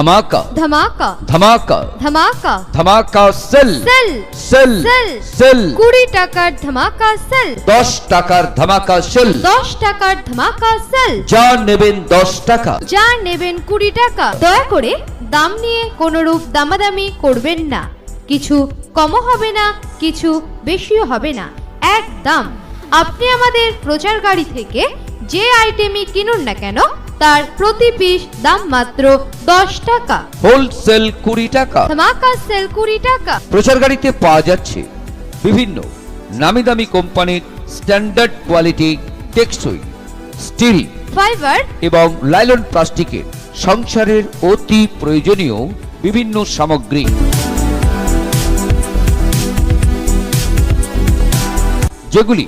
ধামাকা ধামাকা ধামাকা ধামাকা ধামাকা sale sale sale sale sale. কুড়ি টাকার ধামাকা সেল। দশ টাকার ধামাকা সেল। দশ টাকার ধামাকা সেল। যা নেবেন দশ টাকা। যা নেবেন কুড়ি টাকা। দয়া করে দাম নিয়ে কোনরূপ দামাদামি করবেন না। কিছু কমও হবে না কিছু বেশিও হবে না। এক দাম আপনি আমাদের প্রচার গাড়ি থেকে যে আইটেমই কিনুন না কেন তার প্রতি পিস দাম মাত্র দশ টাকা। হোলসেল কুড়ি টাকা। ধামাকা সেল কুড়ি টাকা। প্রচার গাড়িতে পাওয়া যাচ্ছে বিভিন্ন নামি দামি কোম্পানির স্ট্যান্ডার্ড কোয়ালিটি টেকসই স্টিল ফাইবার এবং লাইলন প্লাস্টিকের সংসারের অতি প্রয়োজনীয় বিভিন্ন সামগ্রী। যেগুলি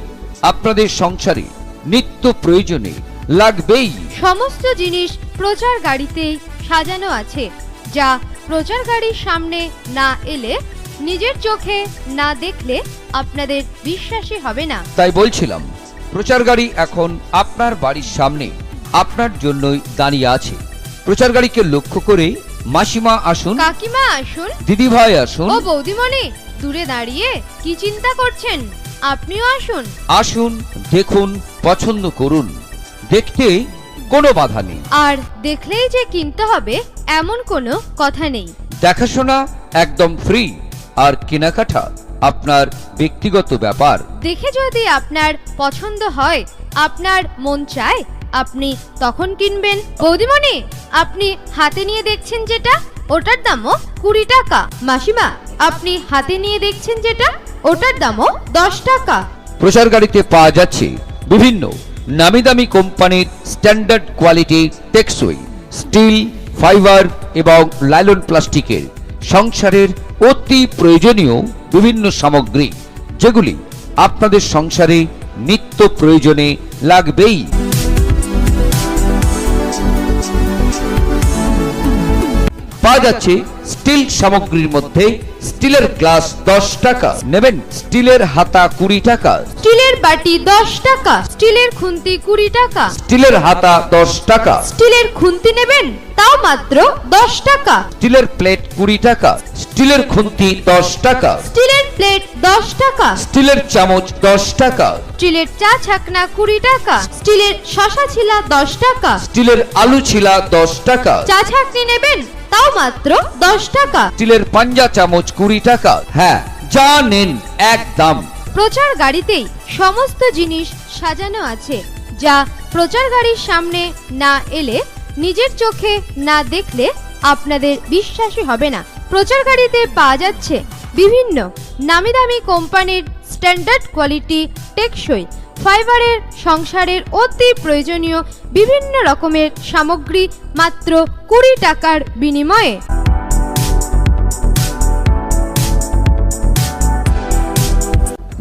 আপনাদের সংসারে নিত্য প্রয়োজনে লাগবেই। সমস্ত জিনিস প্রচার গাড়িতেই সাজানো আছে যা প্রচার গাড়ির সামনে না এলে নিজের চোখে না দেখলে আপনাদের বিশ্বাসই হবে না। তাই বলছিলাম প্রচার গাড়ি এখন আপনার বাড়ির সামনে আপনার জন্যই দাঁড়িয়ে আছে। প্রচার গাড়িকে লক্ষ্য করে মাসিমা আসুন। কাকিমা আসুন। দিদি ভাই আসুন। ও বৌদিমণি দূরে দাঁড়িয়ে কি চিন্তা করছেন? আপনিও আসুন। আসুন দেখুন পছন্দ করুন। দেখতে কোনো বাধা নেই। আর দেখলেই যে কিনতে হবে এমন কোনো কথা নেই। দেখাশোনা একদম ফ্রি আর কেনাকাটা আপনার ব্যক্তিগত ব্যাপার। দেখে যদি আপনার পছন্দ হয় আপনার মন চায় আপনি তখন কিনবেন। বৌদিমণি আপনি হাতে নিয়ে দেখছেন যেটা? ওটার দামও কুড়ি টাকা। মাসিমা আপনি হাতে নিয়ে দেখছেন যেটা? ওটার দামও দশ টাকা। প্রচার গাড়িতে পাওয়া যাচ্ছে বিভিন্ন নামি দামি কোম্পানির স্ট্যান্ডার্ড কোয়ালিটি টেকসই, স্টিল, ফাইবার এবং লাইলন প্লাস্টিকের সংসারের অতি প্রয়োজনীয় বিভিন্ন সামগ্রী, যেগুলি আপনাদের সংসারে নিত্য প্রয়োজনে লাগবেই। পাওয়া যাচ্ছে স্টিল সামগ্রীর মধ্যে স্টিলের গ্লাস দশ টাকা নেবেন স্টিলের হাতা কুড়ি টাকা স্টিলের বাটি দশ টাকা স্টিলের খুন্তি কুড়ি টাকা স্টিলের হাতা দশ টাকা স্টিলের খুন্তি নেবেন তাও মাত্র দশ টাকা স্টিলের প্লেট কুড়ি টাকা স্টিলের খুন্তি দশ টাকা স্টিলের প্লেট দশ টাকা স্টিলের চামচ দশ টাকা স্টিলের চা ছাকনা কুড়ি টাকা স্টিলের শশা ছিলা দশ টাকা স্টিলের আলু ছিলা দশ টাকা চা ছাকনি নেবেন তাও মাত্র দশ টাকা। স্টিলের পাঞ্জা চামচ কুড়ি টাকা। হ্যাঁ যা নেন এক দাম প্রচার গাড়িতেই সমস্ত জিনিস সাজানো আছে যা প্রচার গাড়ির সামনে না এলে নিজের চোখে না দেখলে আপনাদের বিশ্বাসই হবে না। প্রচার গাড়িতে পাওয়া যাচ্ছে বিভিন্ন নামি দামি কোম্পানির স্ট্যান্ডার্ড কোয়ালিটি টেকসই। ফাইবারের সংসারের অতি প্রয়োজনীয় বিভিন্ন রকমের সামগ্রী মাত্র কুড়ি টাকার বিনিময়ে।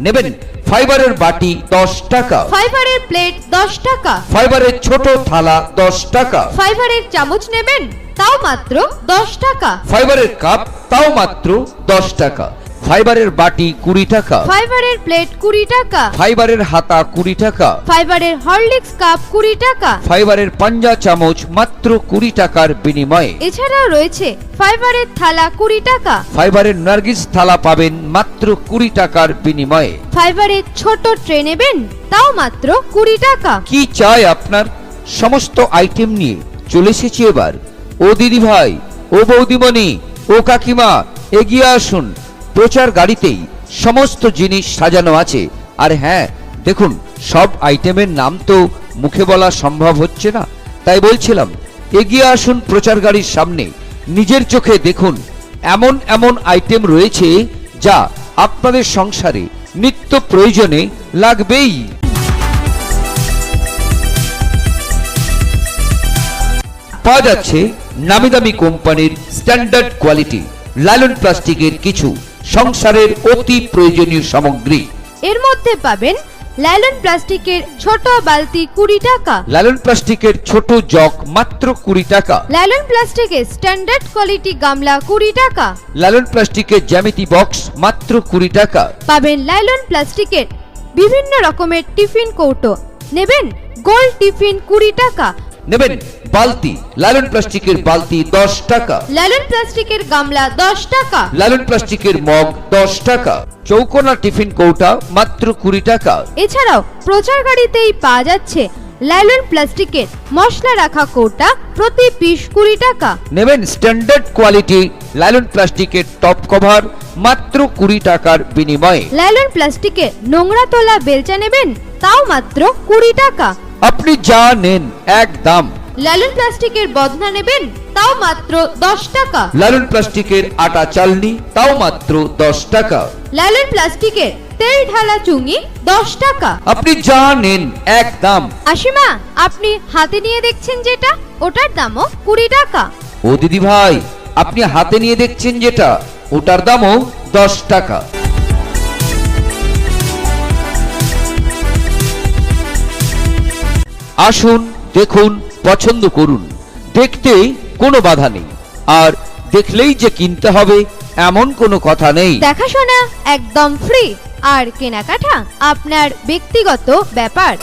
নেবেন ফাইবারের বাটি দশ টাকা। ফাইবারের প্লেট দশ টাকা। ফাইবারের ছোট থালা দশ টাকা। ফাইবারের চামচ নেবেন তাও মাত্র দশ টাকা। ফাইবারের কাপ তাও মাত্র দশ টাকা। ফাইবারের বাটি কুড়ি টাকা। ফাইবারের প্লেট কুড়ি টাকা। ফাইবারের হাতা কুড়ি টাকা। ফাইবারের হরলিক্স কাপ কুড়ি টাকা। ফাইবারের পাঞ্জা চামচ মাত্র কুড়ি টাকার বিনিময়ে। এছাড়াও রয়েছে ফাইবারের থালা কুড়ি টাকা। ফাইবারের নার্গিস থালা পাবেন মাত্র কুড়ি টাকার বিনিময়ে। ফাইবারের ছোট ট্রে নেবেন তাও মাত্র কুড়ি টাকা। কি চাই আপনার? সমস্ত আইটেম নিয়ে চলে এসেছি এবার। ও দিদি ভাই ও বৌদিমণি ও কাকিমা এগিয়ে আসুন। প্রচার গাড়িতেই সমস্ত জিনিস সাজানো আছে। আর হ্যাঁ দেখুন, সব আইটেমের নাম তো মুখে বলা সম্ভব হচ্ছে না। তাই বলছিলাম, এগিয়ে আসুন প্রচার গাড়ির সামনে। নিজের চোখে দেখুন, এমন এমন আইটেম রয়েছে যা আপনাদের সংসারে নিত্য প্রয়োজনে লাগবেই। পাওয়া যাচ্ছে নামি দামি কোম্পানির স্ট্যান্ডার্ড কোয়ালিটি লাইলন প্লাস্টিকের কিছু সংসারের অতি প্রয়োজনীয় সামগ্রী। এর মধ্যে পাবেন লাইলন প্লাস্টিকের ছোট বালতি কুড়ি টাকা। লাইলন প্লাস্টিকের ছোট জগ মাত্র কুড়ি টাকা। লাইলন প্লাস্টিকের স্ট্যান্ডার্ড কোয়ালিটি গামলা কুড়ি টাকা। লাইলন প্লাস্টিকের জ্যামিতি বক্স মাত্র কুড়ি টাকা। পাবেন লাইলন প্লাস্টিকের বিভিন্ন রকমের টিফিন কৌটো। নেবেন গোল টিফিন কুড়ি টাকা। নেবেন বালতি। লালন প্লাস্টিকের বালতি দশ টাকা। লালন প্লাস্টিকের গামলা দশ টাকা। লালন প্লাস্টিকের মগ দশ টাকা। চৌকোনা টিফিন কৌটা মাত্র কুড়ি টাকা। এছাড়াও প্রচার গাড়িতেই পাওয়া যাচ্ছে লাইলন প্লাস্টিকের মশলা রাখা কৌটা প্রতি পিস কুড়ি টাকা। নেবেন স্ট্যান্ডার্ড কোয়ালিটি লালন প্লাস্টিকের টপ কভার মাত্র কুড়ি টাকার বিনিময়ে। লাইলন প্লাস্টিকের নোংরা তোলা বেলচা নেবেন তাও মাত্র কুড়ি টাকা। আপনি যা নেন এক দাম। লালন প্লাস্টিকের বদনা নেবেন তাও মাত্র দশ টাকা। লালন প্লাস্টিকের আটা চালনি তাও মাত্র দশ টাকা। লালন প্লাস্টিকের তেল ঢালা চুঙি দশ টাকা। আপনি যা নেন এক দাম। আশিমা আপনি হাতে নিয়ে দেখছেন যেটা ওটার দামও কুড়ি টাকা। ও দিদি ভাই আপনি হাতে নিয়ে দেখছেন যেটা ওটার দামও দশ টাকা। আসুন, দেখুন, পছন্দ করুন। দেখতে কোনো বাধা নেই। আর দেখলেই যে কিনতে হবে, এমন কোনো কথা নেই। দেখাশোনা একদম ফ্রি আর কেনাকাটা আপনার ব্যক্তিগত ব্যাপার।